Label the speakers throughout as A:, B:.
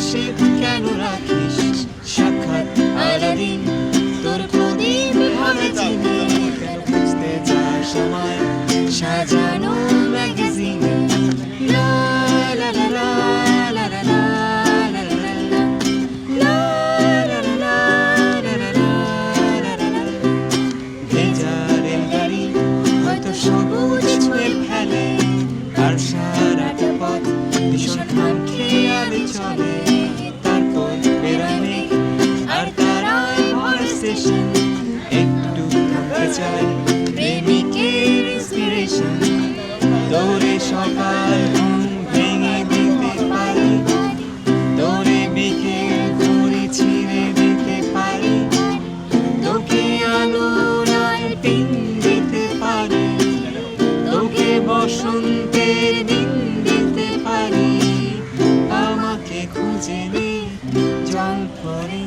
A: she station একটু থামতে চাই। প্রেমিকের ইন্সপিরেশন দৌড়ে সকাল ঘুম ভেঙে দিতে পারি। দৌড়ে বিকেল ঘুরি ছিঁড়ে দিতে পারি। তোকে আলোর পিন দিতে পারি। তোকে বসন্তের দিন দিতে পারি। আমাকে খুঁজে নে, জল পরে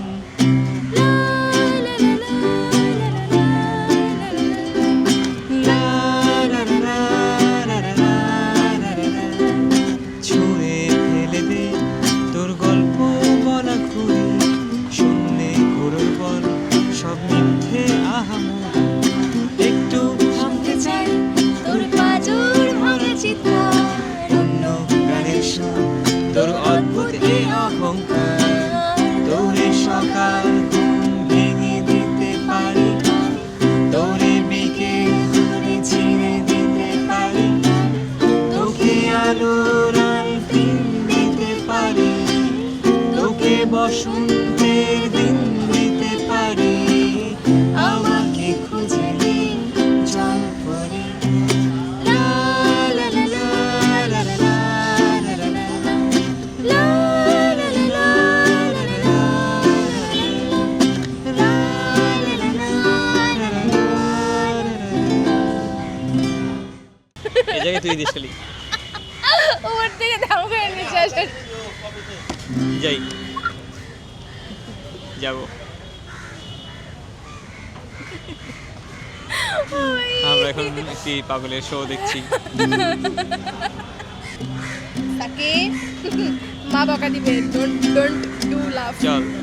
A: বসন্তের দিন দিতে পারি আমাকে খুঁজলি জল পরে
B: তুই দিছিলি
C: ওর থেকে দাম করে নিয়ে
B: যাই যাব। আমরা এখন একটি পাগলের শো দেখছি।
C: তাকে মা বকা দিবে। ডোন্ট ডোন্ট ডু লাভ
B: চল।